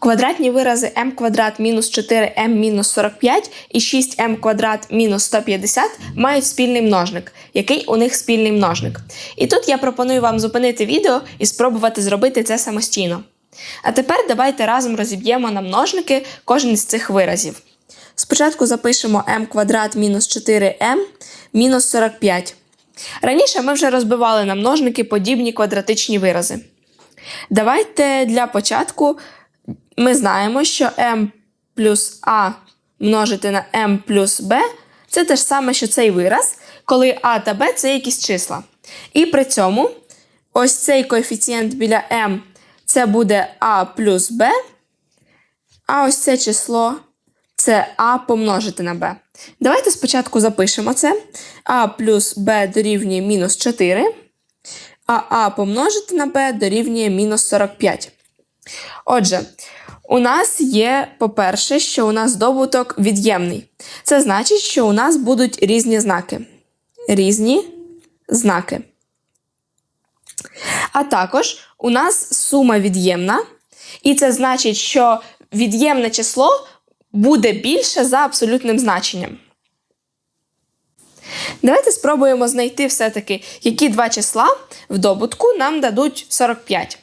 Квадратні вирази m квадрат мінус 4m мінус 45 і 6m квадрат мінус 150 мають спільний множник, який у них спільний множник. І тут я пропоную вам зупинити відео і спробувати зробити це самостійно. А тепер давайте разом розіб'ємо на множники кожен із цих виразів. Спочатку запишемо m квадрат мінус 4m мінус 45. Раніше ми вже розбивали на множники подібні квадратичні вирази. Давайте для початку ми знаємо, що m плюс a множити на m плюс b це те ж саме, що цей вираз, коли a та b це якісь числа. І при цьому ось цей коефіцієнт біля m це буде a плюс b, а ось це число це а помножити на b. Давайте спочатку запишемо це. а плюс b дорівнює мінус 4, а а помножити на b дорівнює мінус 45. Отже, у нас є, по-перше, що у нас добуток від'ємний. Це значить, що у нас будуть різні знаки. Різні знаки. А також у нас сума від'ємна, і це значить, що від'ємне число буде більше за абсолютним значенням. Давайте спробуємо знайти все-таки, які два числа в добутку нам дадуть 45.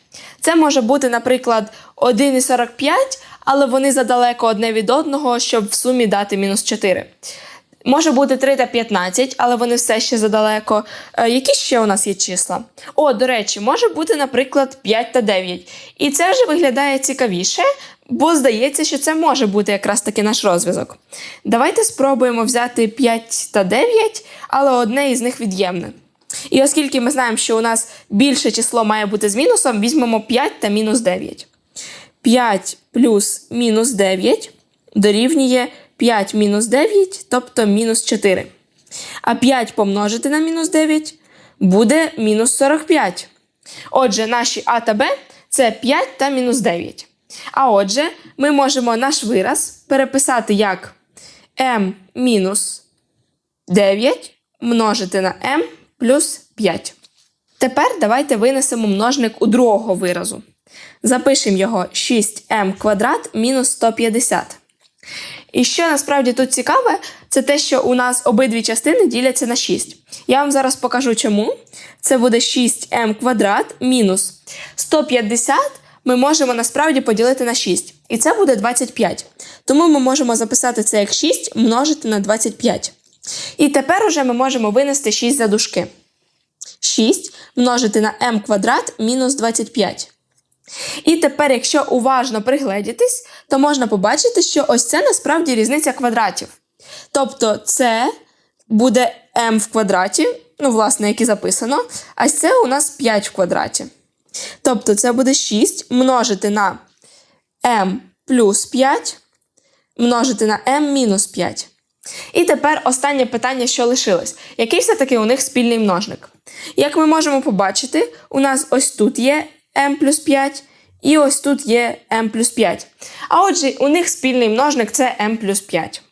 Це може бути, наприклад, 1 і 45, але вони задалеко одне від одного, щоб в сумі дати мінус 4. Може бути 3 та 15, але вони все ще задалеко. Е, які ще у нас є числа? О, до речі, може бути, наприклад, 5 та 9. І це вже виглядає цікавіше, бо здається, що це може бути якраз таки наш розв'язок. Давайте спробуємо взяти 5 та 9, але одне із них від'ємне. І оскільки ми знаємо, що у нас більше число має бути з мінусом, візьмемо 5 та мінус 9. 5 плюс мінус 9 дорівнює 5 мінус 9, тобто мінус 4. А 5 помножити на мінус 9 буде мінус 45. Отже, наші А та Б це 5 та мінус 9. А отже, ми можемо наш вираз переписати як m мінус 9 множити на m плюс 5. Тепер давайте винесемо множник у другого виразу. Запишемо його 6m квадрат мінус 150. І що насправді тут цікаве, це те, що у нас обидві частини діляться на 6. Я вам зараз покажу чому. Це буде 6m квадрат мінус 150 ми можемо насправді поділити на 6. І це буде 25. Тому ми можемо записати це як 6 множити на 25. І тепер уже ми можемо винести 6 за дужки. 6 множити на m квадрат мінус 25. І тепер, якщо уважно пригледітись, то можна побачити, що ось це насправді різниця квадратів. Тобто це буде m в квадраті, ну, власне, як і записано, а це у нас 5 в квадраті. Тобто це буде 6 множити на m плюс 5 множити на m мінус 5. І тепер останнє питання, що лишилось. Який все-таки у них спільний множник? Як ми можемо побачити, у нас ось тут є m плюс 5, і ось тут є m плюс 5. А отже, у них спільний множник це m плюс 5.